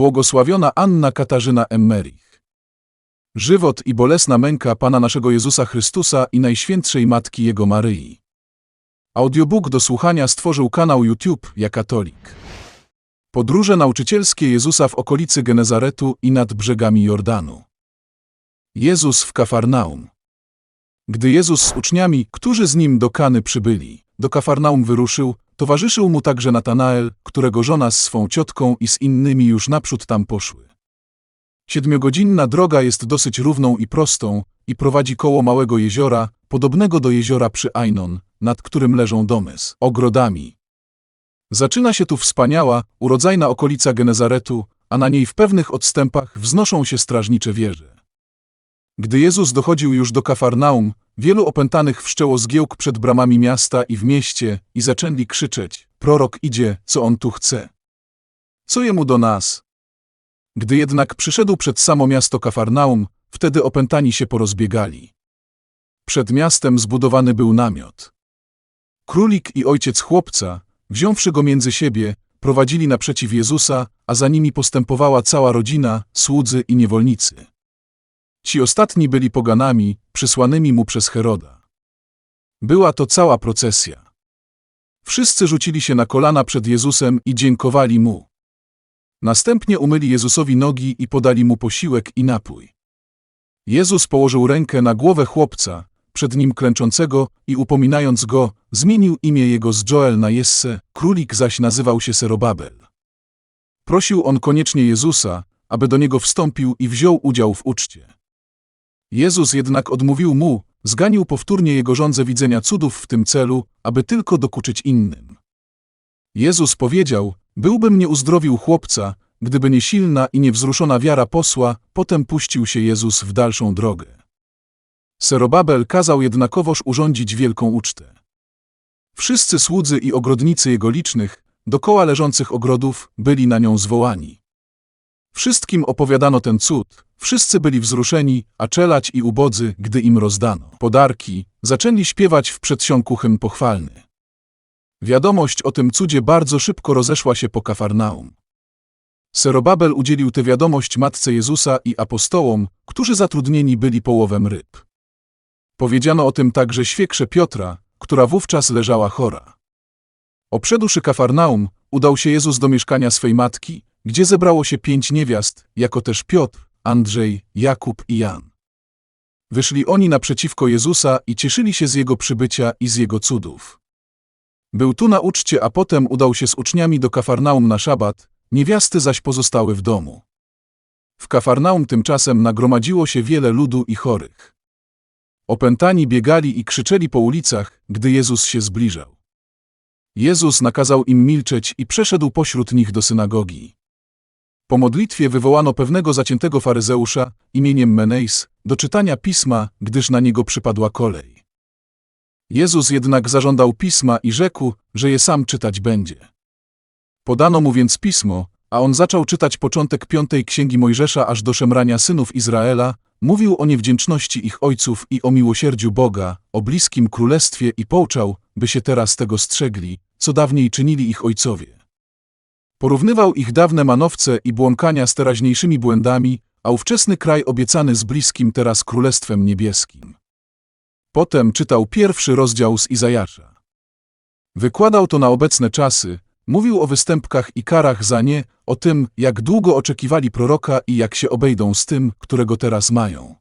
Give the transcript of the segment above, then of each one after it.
Błogosławiona Anna Katarzyna Emmerich. Żywot i bolesna męka Pana naszego Jezusa Chrystusa i Najświętszej Matki Jego Maryi. Audiobook do słuchania stworzył kanał YouTube Ja Katolik. Podróże nauczycielskie Jezusa w okolicy Genezaretu i nad brzegami Jordanu. Jezus w Kafarnaum. Gdy Jezus z uczniami, którzy z nim do Kany przybyli, do Kafarnaum wyruszył, towarzyszył mu także Natanael, którego żona z swą ciotką i z innymi już naprzód tam poszły. Siedmiogodzinna droga jest dosyć równą i prostą i prowadzi koło małego jeziora, podobnego do jeziora przy Ainon, nad którym leżą domy z ogrodami. Zaczyna się tu wspaniała, urodzajna okolica Genezaretu, a na niej w pewnych odstępach wznoszą się strażnicze wieże. Gdy Jezus dochodził już do Kafarnaum, wielu opętanych wszczęło zgiełk przed bramami miasta i w mieście i zaczęli krzyczeć, prorok idzie, co on tu chce. Co jemu do nas? Gdy jednak przyszedł przed samo miasto Kafarnaum, wtedy opętani się porozbiegali. Przed miastem zbudowany był namiot. Królik i ojciec chłopca, wziąwszy go między siebie, prowadzili naprzeciw Jezusa, a za nimi postępowała cała rodzina, słudzy i niewolnicy. Ci ostatni byli poganami, przysłanymi mu przez Heroda. Była to cała procesja. Wszyscy rzucili się na kolana przed Jezusem i dziękowali mu. Następnie umyli Jezusowi nogi i podali mu posiłek i napój. Jezus położył rękę na głowę chłopca, przed nim klęczącego i upominając go, zmienił imię jego z Joel na Jesse, królik zaś nazywał się Serobabel. Prosił on koniecznie Jezusa, aby do niego wstąpił i wziął udział w uczcie. Jezus jednak odmówił mu, zganił powtórnie jego żądze widzenia cudów w tym celu, aby tylko dokuczyć innym. Jezus powiedział, byłbym nie uzdrowił chłopca, gdyby nie silna i niewzruszona wiara posła, potem puścił się Jezus w dalszą drogę. Serobabel kazał jednakowoż urządzić wielką ucztę. Wszyscy słudzy i ogrodnicy jego licznych, dokoła leżących ogrodów, byli na nią zwołani. Wszystkim opowiadano ten cud, wszyscy byli wzruszeni, a czelać i ubodzy, gdy im rozdano podarki, zaczęli śpiewać w przedsionku hymn pochwalny. Wiadomość o tym cudzie bardzo szybko rozeszła się po Kafarnaum. Serobabel udzielił tę wiadomość matce Jezusa i apostołom, którzy zatrudnieni byli połowem ryb. Powiedziano o tym także świekrze Piotra, która wówczas leżała chora. Obszedłszy Kafarnaum, udał się Jezus do mieszkania swej matki, gdzie zebrało się pięć niewiast, jako też Piotr, Andrzej, Jakub i Jan. Wyszli oni naprzeciwko Jezusa i cieszyli się z Jego przybycia i z Jego cudów. Był tu na uczcie, a potem udał się z uczniami do Kafarnaum na szabat, niewiasty zaś pozostały w domu. W Kafarnaum tymczasem nagromadziło się wiele ludu i chorych. Opętani biegali i krzyczeli po ulicach, gdy Jezus się zbliżał. Jezus nakazał im milczeć i przeszedł pośród nich do synagogi. Po modlitwie wywołano pewnego zaciętego faryzeusza imieniem Meneis do czytania pisma, gdyż na niego przypadła kolej. Jezus jednak zażądał pisma i rzekł, że je sam czytać będzie. Podano mu więc pismo, a on zaczął czytać początek piątej księgi Mojżesza aż do szemrania synów Izraela, mówił o niewdzięczności ich ojców i o miłosierdziu Boga, o bliskim królestwie i pouczał, by się teraz tego strzegli, co dawniej czynili ich ojcowie. Porównywał ich dawne manowce i błąkania z teraźniejszymi błędami, a ówczesny kraj obiecany z bliskim teraz Królestwem Niebieskim. Potem czytał pierwszy rozdział z Izajasza. Wykładał to na obecne czasy, mówił o występkach i karach za nie, o tym, jak długo oczekiwali proroka i jak się obejdą z tym, którego teraz mają.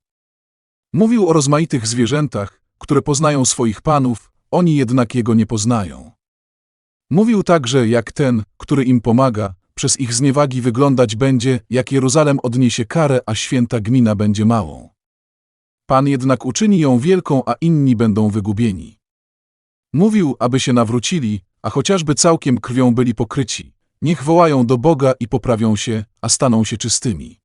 Mówił o rozmaitych zwierzętach, które poznają swoich panów, oni jednak jego nie poznają. Mówił także, jak ten, który im pomaga, przez ich zniewagi wyglądać będzie, jak Jeruzalem odniesie karę, a święta gmina będzie małą. Pan jednak uczyni ją wielką, a inni będą wygubieni. Mówił, aby się nawrócili, a chociażby całkiem krwią byli pokryci, niech wołają do Boga i poprawią się, a staną się czystymi.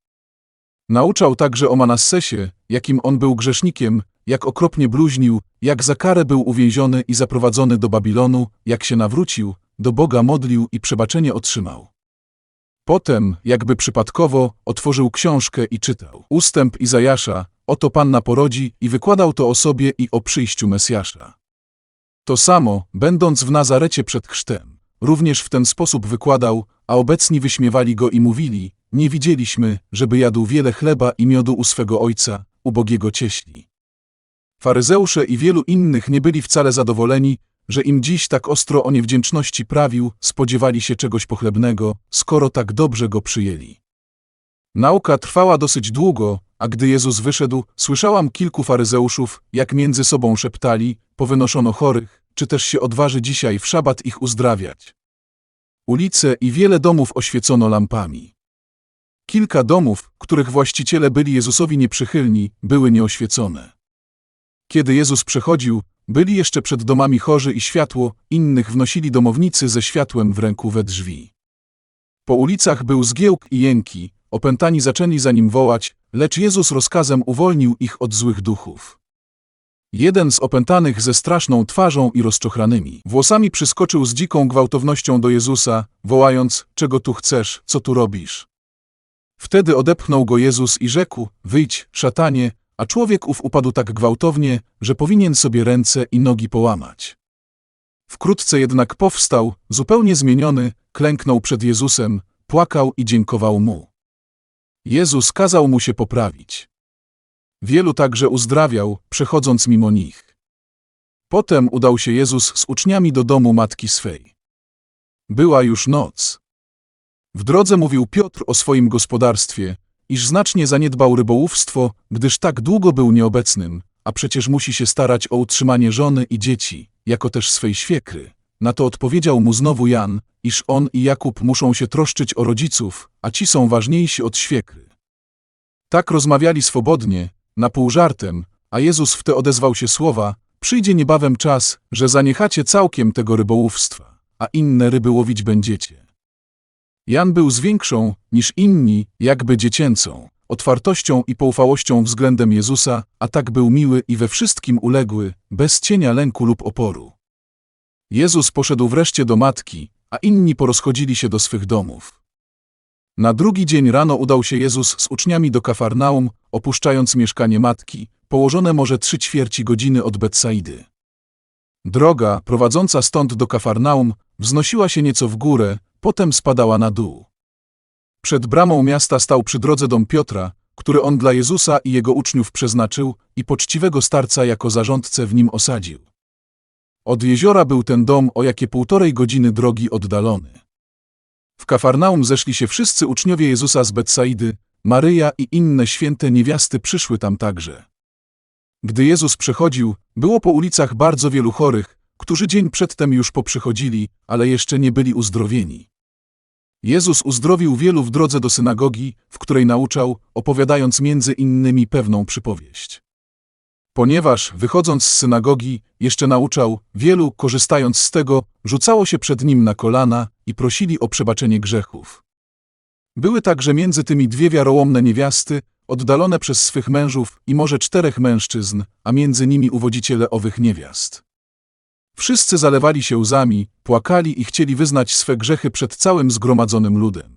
Nauczał także o Manassesie, jakim on był grzesznikiem, jak okropnie bluźnił, jak za karę był uwięziony i zaprowadzony do Babilonu, jak się nawrócił, do Boga modlił i przebaczenie otrzymał. Potem, jakby przypadkowo, otworzył książkę i czytał. Ustęp Izajasza, oto Panna porodzi i wykładał to o sobie i o przyjściu Mesjasza. To samo, będąc w Nazarecie przed chrztem, również w ten sposób wykładał, a obecni wyśmiewali go i mówili, nie widzieliśmy, żeby jadł wiele chleba i miodu u swego ojca, ubogiego cieśli. Faryzeusze i wielu innych nie byli wcale zadowoleni, że im dziś tak ostro o niewdzięczności prawił, spodziewali się czegoś pochlebnego, skoro tak dobrze go przyjęli. Nauka trwała dosyć długo, a gdy Jezus wyszedł, słyszałam kilku faryzeuszów, jak między sobą szeptali, powynoszono chorych, czy też się odważy dzisiaj w szabat ich uzdrawiać. Ulice i wiele domów oświecono lampami. Kilka domów, których właściciele byli Jezusowi nieprzychylni, były nieoświecone. Kiedy Jezus przechodził, byli jeszcze przed domami chorzy i światło, innych wnosili domownicy ze światłem w ręku we drzwi. Po ulicach był zgiełk i jęki, opętani zaczęli za nim wołać, lecz Jezus rozkazem uwolnił ich od złych duchów. Jeden z opętanych ze straszną twarzą i rozczochranymi włosami przyskoczył z dziką gwałtownością do Jezusa, wołając, czego tu chcesz, co tu robisz? Wtedy odepchnął go Jezus i rzekł, wyjdź, szatanie, a człowiek ów upadł tak gwałtownie, że powinien sobie ręce i nogi połamać. Wkrótce jednak powstał, zupełnie zmieniony, klęknął przed Jezusem, płakał i dziękował mu. Jezus kazał mu się poprawić. Wielu także uzdrawiał, przechodząc mimo nich. Potem udał się Jezus z uczniami do domu matki swej. Była już noc. W drodze mówił Piotr o swoim gospodarstwie, iż znacznie zaniedbał rybołówstwo, gdyż tak długo był nieobecnym, a przecież musi się starać o utrzymanie żony i dzieci, jako też swej świekry. Na to odpowiedział mu znowu Jan, iż on i Jakub muszą się troszczyć o rodziców, a ci są ważniejsi od świekry. Tak rozmawiali swobodnie, na pół żartem, a Jezus w te odezwał się słowa, przyjdzie niebawem czas, że zaniechacie całkiem tego rybołówstwa, a inne ryby łowić będziecie. Jan był z większą, niż inni, jakby dziecięcą, otwartością i poufałością względem Jezusa, a tak był miły i we wszystkim uległy, bez cienia lęku lub oporu. Jezus poszedł wreszcie do matki, a inni porozchodzili się do swych domów. Na drugi dzień rano udał się Jezus z uczniami do Kafarnaum, opuszczając mieszkanie matki, położone może trzy ćwierci godziny od Betsaidy. Droga, prowadząca stąd do Kafarnaum, wznosiła się nieco w górę, potem spadała na dół. Przed bramą miasta stał przy drodze dom Piotra, który on dla Jezusa i jego uczniów przeznaczył i poczciwego starca jako zarządcę w nim osadził. Od jeziora był ten dom o jakie półtorej godziny drogi oddalony. W Kafarnaum zeszli się wszyscy uczniowie Jezusa z Betsaidy, Maryja i inne święte niewiasty przyszły tam także. Gdy Jezus przechodził, było po ulicach bardzo wielu chorych, którzy dzień przedtem już poprzychodzili, ale jeszcze nie byli uzdrowieni. Jezus uzdrowił wielu w drodze do synagogi, w której nauczał, opowiadając między innymi pewną przypowieść. Ponieważ, wychodząc z synagogi, jeszcze nauczał, wielu, korzystając z tego, rzucało się przed nim na kolana i prosili o przebaczenie grzechów. Były także między tymi dwie wiarołomne niewiasty, oddalone przez swych mężów i może czterech mężczyzn, a między nimi uwodziciele owych niewiast. Wszyscy zalewali się łzami, płakali i chcieli wyznać swe grzechy przed całym zgromadzonym ludem.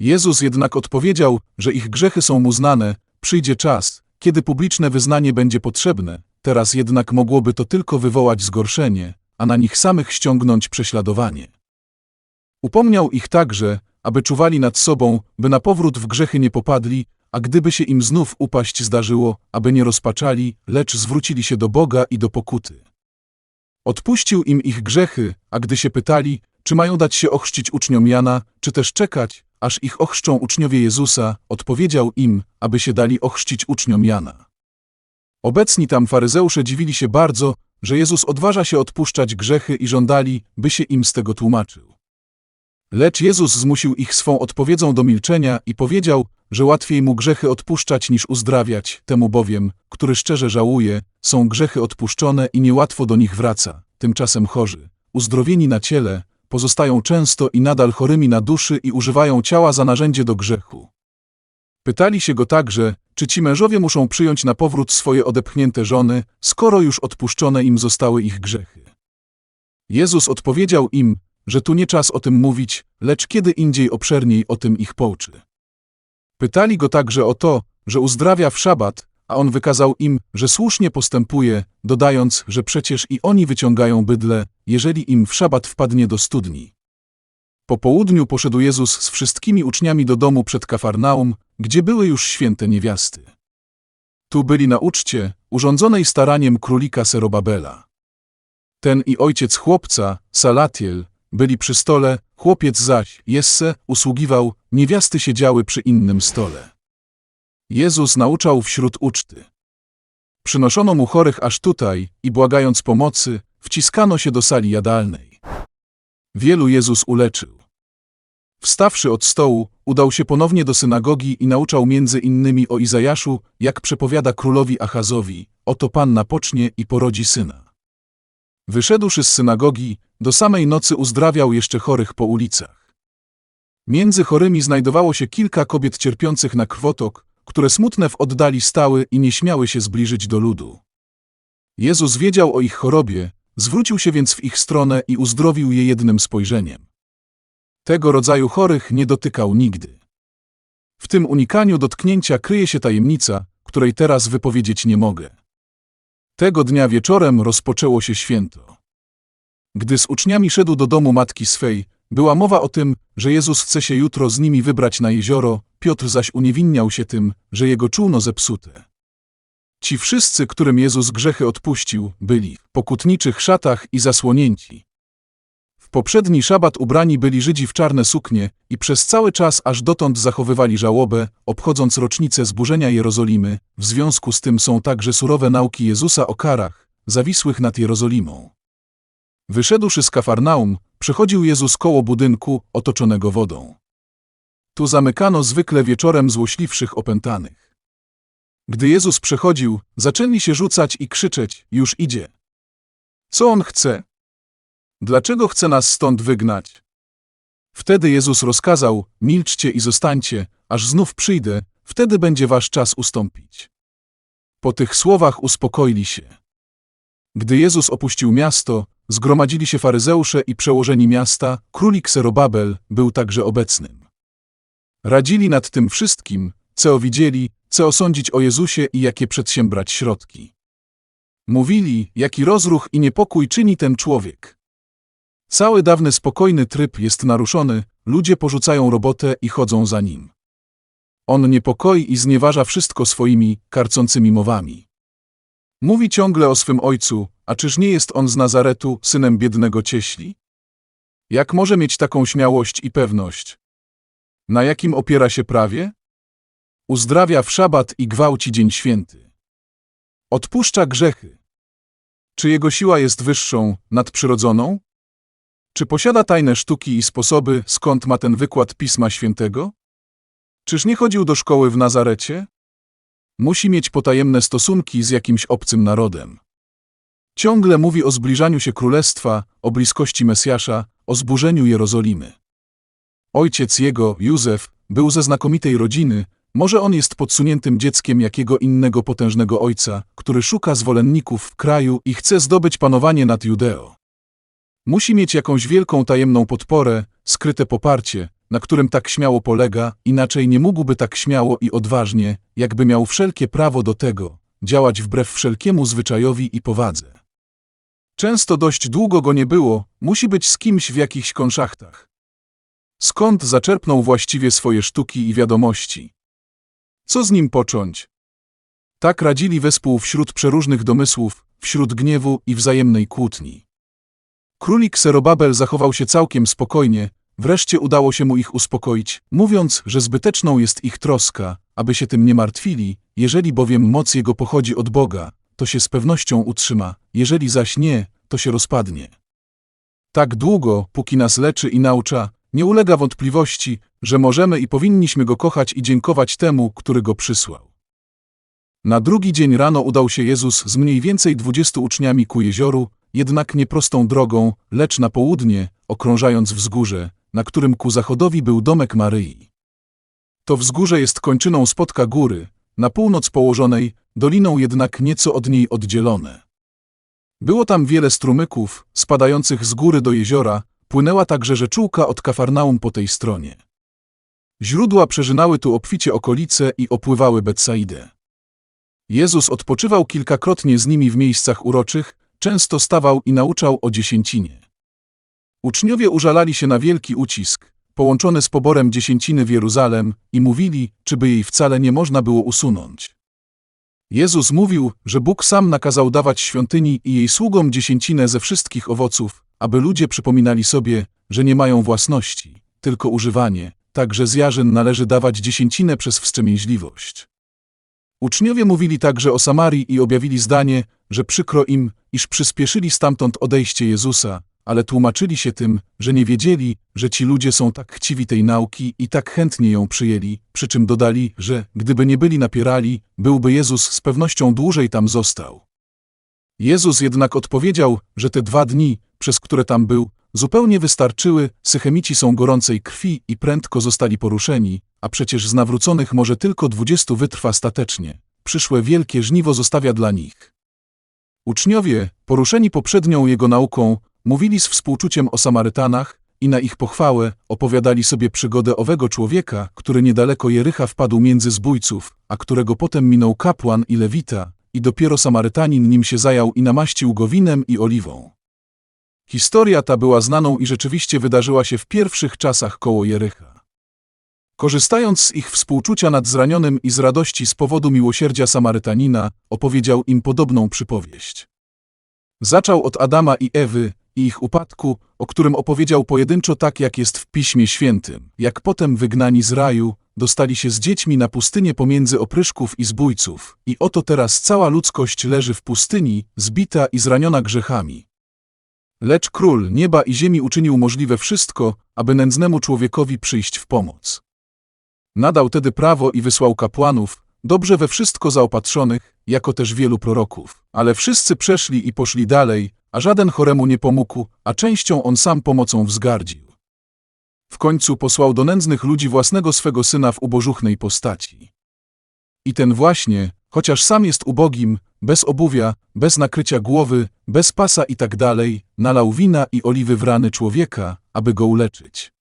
Jezus jednak odpowiedział, że ich grzechy są mu znane, przyjdzie czas, kiedy publiczne wyznanie będzie potrzebne, teraz jednak mogłoby to tylko wywołać zgorszenie, a na nich samych ściągnąć prześladowanie. Upomniał ich także, aby czuwali nad sobą, by na powrót w grzechy nie popadli, a gdyby się im znów upaść zdarzyło, aby nie rozpaczali, lecz zwrócili się do Boga i do pokuty. Odpuścił im ich grzechy, a gdy się pytali, czy mają dać się ochrzcić uczniom Jana, czy też czekać, aż ich ochrzczą uczniowie Jezusa, odpowiedział im, aby się dali ochrzcić uczniom Jana. Obecni tam faryzeusze dziwili się bardzo, że Jezus odważa się odpuszczać grzechy i żądali, by się im z tego tłumaczył. Lecz Jezus zmusił ich swą odpowiedzią do milczenia i powiedział, że łatwiej mu grzechy odpuszczać niż uzdrawiać, temu bowiem, który szczerze żałuje, są grzechy odpuszczone i niełatwo do nich wraca. Tymczasem chorzy, uzdrowieni na ciele, pozostają często i nadal chorymi na duszy i używają ciała za narzędzie do grzechu. Pytali się go także, czy ci mężowie muszą przyjąć na powrót swoje odepchnięte żony, skoro już odpuszczone im zostały ich grzechy. Jezus odpowiedział im, że tu nie czas o tym mówić, lecz kiedy indziej obszerniej o tym ich pouczy. Pytali go także o to, że uzdrawia w szabat, a on wykazał im, że słusznie postępuje, dodając, że przecież i oni wyciągają bydle, jeżeli im w szabat wpadnie do studni. Po południu poszedł Jezus z wszystkimi uczniami do domu przed Kafarnaum, gdzie były już święte niewiasty. Tu byli na uczcie, urządzonej staraniem królika Serobabela. Ten i ojciec chłopca, Salatiel, byli przy stole, chłopiec zaś, Jesse, usługiwał, niewiasty siedziały przy innym stole. Jezus nauczał wśród uczty. Przynoszono mu chorych aż tutaj i błagając pomocy, wciskano się do sali jadalnej. Wielu Jezus uleczył. Wstawszy od stołu, udał się ponownie do synagogi i nauczał między innymi o Izajaszu, jak przepowiada królowi Achazowi, oto Panna pocznie i porodzi syna. Wyszedłszy z synagogi, do samej nocy uzdrawiał jeszcze chorych po ulicach. Między chorymi znajdowało się kilka kobiet cierpiących na krwotok, które smutne w oddali stały i nie śmiały się zbliżyć do ludu. Jezus wiedział o ich chorobie, zwrócił się więc w ich stronę i uzdrowił je jednym spojrzeniem. Tego rodzaju chorych nie dotykał nigdy. W tym unikaniu dotknięcia kryje się tajemnica, której teraz wypowiedzieć nie mogę. Tego dnia wieczorem rozpoczęło się święto. Gdy z uczniami szedł do domu matki swej, była mowa o tym, że Jezus chce się jutro z nimi wybrać na jezioro, Piotr zaś uniewinniał się tym, że jego czółno zepsute. Ci wszyscy, którym Jezus grzechy odpuścił, byli w pokutniczych szatach i zasłonięci. Poprzedni szabat ubrani byli Żydzi w czarne suknie i przez cały czas aż dotąd zachowywali żałobę, obchodząc rocznicę zburzenia Jerozolimy, w związku z tym są także surowe nauki Jezusa o karach, zawisłych nad Jerozolimą. Wyszedłszy z Kafarnaum, przechodził Jezus koło budynku, otoczonego wodą. Tu zamykano zwykle wieczorem złośliwszych opętanych. Gdy Jezus przechodził, zaczęli się rzucać i krzyczeć, już idzie. Co on chce? Dlaczego chce nas stąd wygnać? Wtedy Jezus rozkazał, milczcie i zostańcie, aż znów przyjdę, wtedy będzie wasz czas ustąpić. Po tych słowach uspokoili się. Gdy Jezus opuścił miasto, zgromadzili się faryzeusze i przełożeni miasta, królik Serobabel był także obecnym. Radzili nad tym wszystkim, co widzieli, co osądzić o Jezusie i jakie przedsiębrać środki. Mówili, jaki rozruch i niepokój czyni ten człowiek. Cały dawny spokojny tryb jest naruszony, ludzie porzucają robotę i chodzą za nim. On niepokoi i znieważa wszystko swoimi, karcącymi mowami. Mówi ciągle o swym ojcu, a czyż nie jest on z Nazaretu, synem biednego cieśli? Jak może mieć taką śmiałość i pewność? Na jakim opiera się prawie? Uzdrawia w szabat i gwałci dzień święty. Odpuszcza grzechy. Czy jego siła jest wyższą, nadprzyrodzoną? Czy posiada tajne sztuki i sposoby, skąd ma ten wykład Pisma Świętego? Czyż nie chodził do szkoły w Nazarecie? Musi mieć potajemne stosunki z jakimś obcym narodem. Ciągle mówi o zbliżaniu się królestwa, o bliskości Mesjasza, o zburzeniu Jerozolimy. Ojciec jego, Józef, był ze znakomitej rodziny, może on jest podsuniętym dzieckiem jakiego innego potężnego ojca, który szuka zwolenników w kraju i chce zdobyć panowanie nad Judeo. Musi mieć jakąś wielką tajemną podporę, skryte poparcie, na którym tak śmiało polega, inaczej nie mógłby tak śmiało i odważnie, jakby miał wszelkie prawo do tego, działać wbrew wszelkiemu zwyczajowi i powadze. Często dość długo go nie było, musi być z kimś w jakichś konszachtach. Skąd zaczerpnął właściwie swoje sztuki i wiadomości? Co z nim począć? Tak radzili wespół wśród przeróżnych domysłów, wśród gniewu i wzajemnej kłótni. Królik Serobabel zachował się całkiem spokojnie, wreszcie udało się mu ich uspokoić, mówiąc, że zbyteczną jest ich troska, aby się tym nie martwili, jeżeli bowiem moc jego pochodzi od Boga, to się z pewnością utrzyma, jeżeli zaś nie, to się rozpadnie. Tak długo, póki nas leczy i naucza, nie ulega wątpliwości, że możemy i powinniśmy go kochać i dziękować temu, który go przysłał. Na drugi dzień rano udał się Jezus z mniej więcej dwudziestu uczniami ku jezioru, jednak nie prostą drogą, lecz na południe, okrążając wzgórze, na którym ku zachodowi był domek Maryi. To wzgórze jest kończyną spotka góry, na północ położonej, doliną jednak nieco od niej oddzielone. Było tam wiele strumyków, spadających z góry do jeziora, płynęła także rzeczułka od Kafarnaum po tej stronie. Źródła przerzynały tu obficie okolice i opływały Betsaidę. Jezus odpoczywał kilkakrotnie z nimi w miejscach uroczych, często stawał i nauczał o dziesięcinie. Uczniowie użalali się na wielki ucisk, połączony z poborem dziesięciny w Jeruzalem i mówili, czyby jej wcale nie można było usunąć. Jezus mówił, że Bóg sam nakazał dawać świątyni i jej sługom dziesięcinę ze wszystkich owoców, aby ludzie przypominali sobie, że nie mają własności, tylko używanie, także z jarzyn należy dawać dziesięcinę przez wstrzemięźliwość. Uczniowie mówili także o Samarii i objawili zdanie, że przykro im, iż przyspieszyli stamtąd odejście Jezusa, ale tłumaczyli się tym, że nie wiedzieli, że ci ludzie są tak chciwi tej nauki i tak chętnie ją przyjęli, przy czym dodali, że gdyby nie byli napierali, byłby Jezus z pewnością dłużej tam został. Jezus jednak odpowiedział, że te dwa dni, przez które tam był, zupełnie wystarczyły, sychemici są gorącej krwi i prędko zostali poruszeni, a przecież z nawróconych może tylko dwudziestu wytrwa statecznie. Przyszłe wielkie żniwo zostawia dla nich. Uczniowie, poruszeni poprzednią jego nauką, mówili z współczuciem o Samarytanach i na ich pochwałę opowiadali sobie przygodę owego człowieka, który niedaleko Jericha wpadł między zbójców, a którego potem minął kapłan i lewita, i dopiero Samarytanin nim się zajął i namaścił go winem i oliwą. Historia ta była znaną i rzeczywiście wydarzyła się w pierwszych czasach koło Jericha. Korzystając z ich współczucia nad zranionym i z radości z powodu miłosierdzia Samarytanina, opowiedział im podobną przypowieść. Zaczął od Adama i Ewy i ich upadku, o którym opowiedział pojedynczo tak, jak jest w Piśmie Świętym, jak potem wygnani z raju, dostali się z dziećmi na pustynię pomiędzy opryszków i zbójców, i oto teraz cała ludzkość leży w pustyni, zbita i zraniona grzechami. Lecz król nieba i ziemi uczynił możliwe wszystko, aby nędznemu człowiekowi przyjść w pomoc. Nadał tedy prawo i wysłał kapłanów, dobrze we wszystko zaopatrzonych, jako też wielu proroków. Ale wszyscy przeszli i poszli dalej, a żaden choremu nie pomógł, a częścią on sam pomocą wzgardził. W końcu posłał do nędznych ludzi własnego swego syna w ubożuchnej postaci. I ten właśnie, chociaż sam jest ubogim, bez obuwia, bez nakrycia głowy, bez pasa i tak dalej, nalał wina i oliwy w rany człowieka, aby go uleczyć.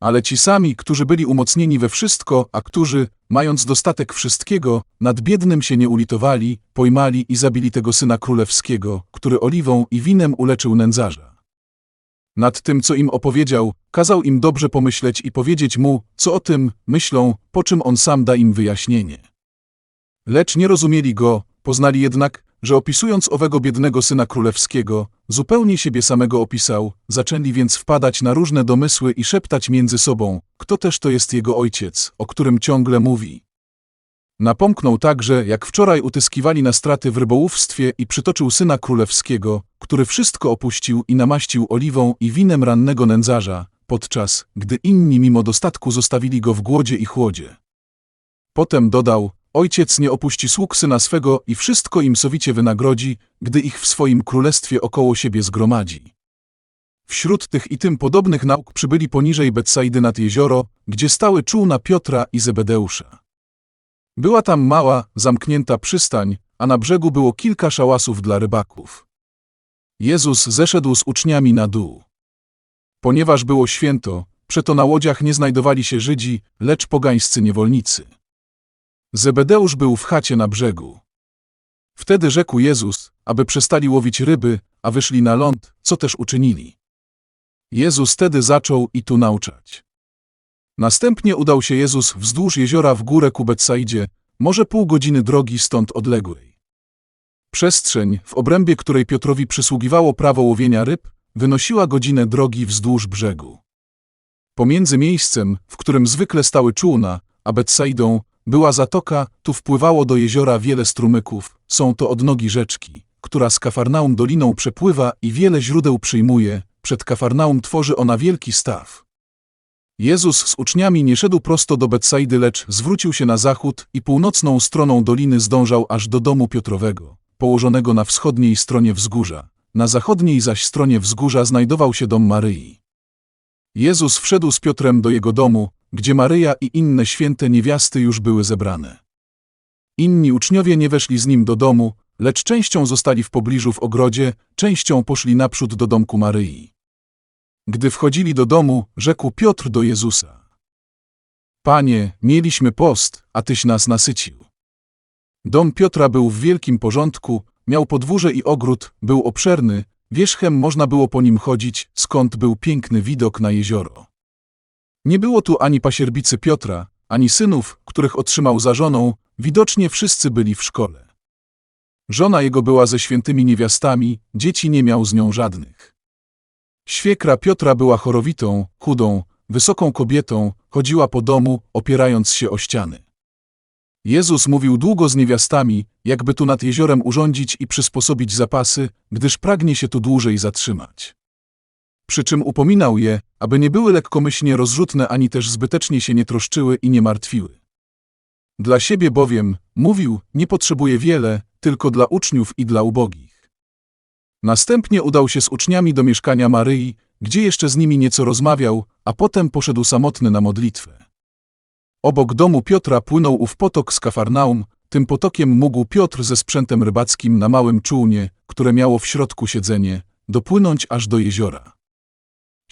Ale ci sami, którzy byli umocnieni we wszystko, a którzy, mając dostatek wszystkiego, nad biednym się nie ulitowali, pojmali i zabili tego syna królewskiego, który oliwą i winem uleczył nędzarza. Nad tym, co im opowiedział, kazał im dobrze pomyśleć i powiedzieć mu, co o tym myślą, po czym on sam da im wyjaśnienie. Lecz nie rozumieli go, poznali jednak, że opisując owego biednego syna królewskiego, zupełnie siebie samego opisał, zaczęli więc wpadać na różne domysły i szeptać między sobą, kto też to jest jego ojciec, o którym ciągle mówi. Napomknął także, jak wczoraj utyskiwali na straty w rybołówstwie i przytoczył syna królewskiego, który wszystko opuścił i namaścił oliwą i winem rannego nędzarza, podczas gdy inni mimo dostatku zostawili go w głodzie i chłodzie. Potem dodał, ojciec nie opuści sług syna swego i wszystko im sowicie wynagrodzi, gdy ich w swoim królestwie około siebie zgromadzi. Wśród tych i tym podobnych nauk przybyli poniżej Betsaidy nad jezioro, gdzie stały czółna Piotra i Zebedeusza. Była tam mała, zamknięta przystań, a na brzegu było kilka szałasów dla rybaków. Jezus zeszedł z uczniami na dół. Ponieważ było święto, przeto na łodziach nie znajdowali się Żydzi, lecz pogańscy niewolnicy. Zebedeusz był w chacie na brzegu. Wtedy rzekł Jezus, aby przestali łowić ryby, a wyszli na ląd, co też uczynili. Jezus tedy zaczął i tu nauczać. Następnie udał się Jezus wzdłuż jeziora w górę ku Betsaidzie, może pół godziny drogi stąd odległej. Przestrzeń, w obrębie której Piotrowi przysługiwało prawo łowienia ryb, wynosiła godzinę drogi wzdłuż brzegu. Pomiędzy miejscem, w którym zwykle stały czółna, a Betsaidą, była zatoka, tu wpływało do jeziora wiele strumyków, są to odnogi rzeczki, która z Kafarnaum doliną przepływa i wiele źródeł przyjmuje, przed Kafarnaum tworzy ona wielki staw. Jezus z uczniami nie szedł prosto do Betsaidy, lecz zwrócił się na zachód i północną stroną doliny zdążał aż do domu Piotrowego, położonego na wschodniej stronie wzgórza. Na zachodniej zaś stronie wzgórza znajdował się dom Maryi. Jezus wszedł z Piotrem do jego domu, gdzie Maryja i inne święte niewiasty już były zebrane. Inni uczniowie nie weszli z nim do domu, lecz częścią zostali w pobliżu w ogrodzie, częścią poszli naprzód do domku Maryi. Gdy wchodzili do domu, rzekł Piotr do Jezusa. Panie, mieliśmy post, a Tyś nas nasycił. Dom Piotra był w wielkim porządku, miał podwórze i ogród, był obszerny, Wierzchem można było po nim chodzić, skąd był piękny widok na jezioro. Nie było tu ani pasierbicy Piotra, ani synów, których otrzymał za żoną, widocznie wszyscy byli w szkole. Żona jego była ze świętymi niewiastami, dzieci nie miał z nią żadnych. Świekra Piotra była chorowitą, chudą, wysoką kobietą, chodziła po domu, opierając się o ściany. Jezus mówił długo z niewiastami, jakby tu nad jeziorem urządzić i przysposobić zapasy, gdyż pragnie się tu dłużej zatrzymać. Przy czym upominał je, aby nie były lekkomyślnie rozrzutne ani też zbytecznie się nie troszczyły i nie martwiły. Dla siebie bowiem, mówił, nie potrzebuje wiele, tylko dla uczniów i dla ubogich. Następnie udał się z uczniami do mieszkania Maryi, gdzie jeszcze z nimi nieco rozmawiał, a potem poszedł samotny na modlitwę. Obok domu Piotra płynął ów potok z Kafarnaum, tym potokiem mógł Piotr ze sprzętem rybackim na małym czółnie, które miało w środku siedzenie, dopłynąć aż do jeziora.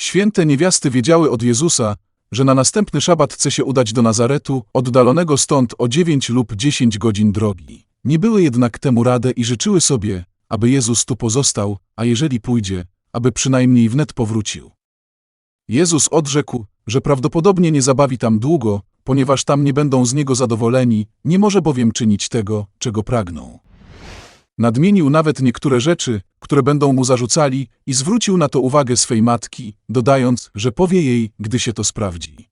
Święte niewiasty wiedziały od Jezusa, że na następny szabat chce się udać do Nazaretu, oddalonego stąd o dziewięć lub dziesięć godzin drogi. Nie były jednak temu rade i życzyły sobie, aby Jezus tu pozostał, a jeżeli pójdzie, aby przynajmniej wnet powrócił. Jezus odrzekł, że prawdopodobnie nie zabawi tam długo, ponieważ tam nie będą z niego zadowoleni, nie może bowiem czynić tego, czego pragną. Nadmienił nawet niektóre rzeczy, które będą mu zarzucali i zwrócił na to uwagę swej matki, dodając, że powie jej, gdy się to sprawdzi.